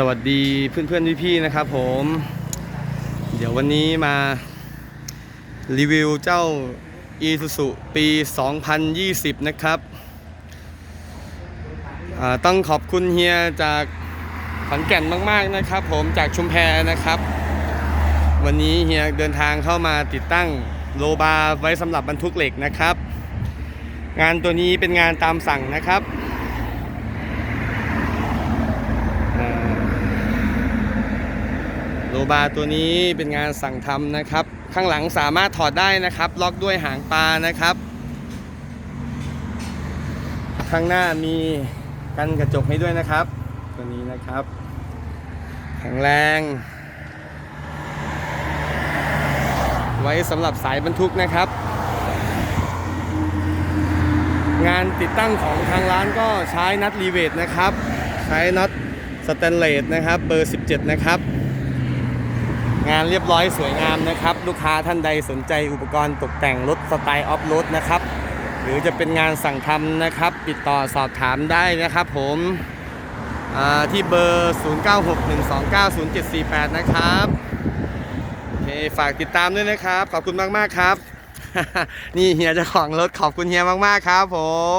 สวัสดีเพื่อนๆพี่ๆนะครับผม เดี๋ยววันนี้มารีวิวเจ้า Isuzu ปี 2020 นะครับต้องขอบคุณเฮียจากขอนแก่นมากๆนะครับ ผมจากชุมแพนะครับ วันนี้เฮียเดินทางเข้ามาติดตั้งโลบารไว้สำหรับบรรทุกเหล็กนะครับ งานตัวนี้เป็นงานตามสั่งนะครับอ่า โลบาร์ตัวนี้เป็นงานสั่งทำนะครับ ข้างหลังสามารถถอดได้นะครับ ล็อกด้วยหางปลานะครับ ข้างหน้ามีกันกระจกให้ด้วยนะครับ ตัวนี้นะครับ แข็งแรง ไว้สำหรับสายบรรทุกนะครับ งานติดตั้งของทางร้านก็ใช้นัดรีเวทนะครับ ใช้น็อตสแตนเลสนะครับ เบอร์ 17 นะครับ งานเรียบร้อยสวยงามนะครับ ลูกค้าท่านใดสนใจอุปกรณ์ตกแต่งรถสไตล์ออฟโรดนะครับ หรือจะเป็นงานสั่งทำนะครับ ติดต่อสอบถามได้นะครับ ผมที่เบอร์ 0961290748 นะครับโอเคฝากติดตามด้วยนะครับ ขอบคุณมากๆครับ นี่เฮียเจ้าของรถขอบคุณเฮียมากๆครับผม